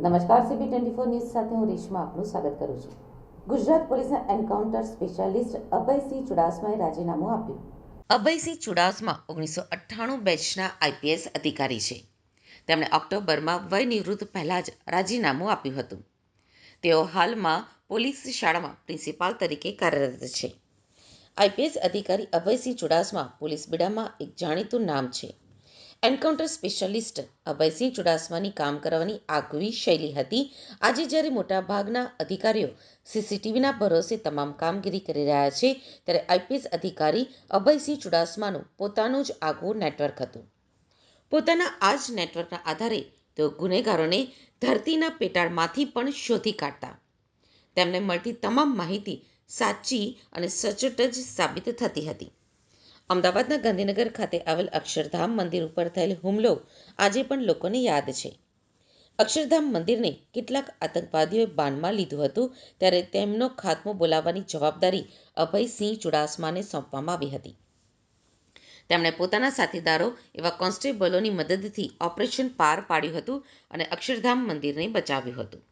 નમસ્કાર CB twenty four news સાથે હું રેશમા આપનું સ્વાગત કરું છું. ગુજરાત પોલીસના એન્કાઉન્ટર સ્પેશિયાલિસ્ટ અભયસિંહ ચુડાસમાએ રાજીનામું આપ્યું. અભયસિંહ ચુડાસમા ઓગણીસો અઠ્ઠાણું બેચના આઈપીએસ અધિકારી છે. તેમણે ઓક્ટોબરમાં વય નિવૃત્ત પહેલાં જ રાજીનામું આપ્યું હતું. તેઓ હાલમાં પોલીસ શાળામાં પ્રિન્સિપાલ તરીકે કાર્યરત છે. આઈપીએસ અધિકારી અભયસિંહ ચુડાસમા પોલીસ બેડામાં એક જાણીતું નામ છે. એન્કાઉન્ટર સ્પેશિયાલિસ્ટ અભયસિંહ ચુડાસમાની કામ કરવાની આગવી શૈલી હતી. આજે જ્યારે મોટાભાગના અધિકારીઓ સીસીટીવીના ભરોસે તમામ કામગીરી કરી રહ્યા છે, ત્યારે આઈપીએસ અધિકારી અભયસિંહ ચુડાસમાનું પોતાનું જ આગવું નેટવર્ક હતું. પોતાના આ જ નેટવર્કના આધારે તેઓ ગુનેગારોને ધરતીના પેટાળમાંથી પણ શોધી કાઢતા. તેમને મળતી તમામ માહિતી સાચી અને સચોટ જ સાબિત થતી હતી. અમદાવાદના ગાંધીનગર ખાતે આવેલ અક્ષરધામ મંદિર ઉપર થયેલ હુમલો આજે પણ લોકોને યાદ છે. અક્ષરધામ મંદિરને કેટલાક આતંકવાદીઓએ બાનમાં લીધું હતું ત્યારે તેમનો ખાત્મો બોલાવવાની જવાબદારી અભયસિંહ ચુડાસમાને સોંપવામાં આવી હતી. તેમણે પોતાના સાથીદારો એવા કોન્સ્ટેબલોની મદદથી ઓપરેશન પાર પાડ્યું હતું અને અક્ષરધામ મંદિરને બચાવ્યું હતું.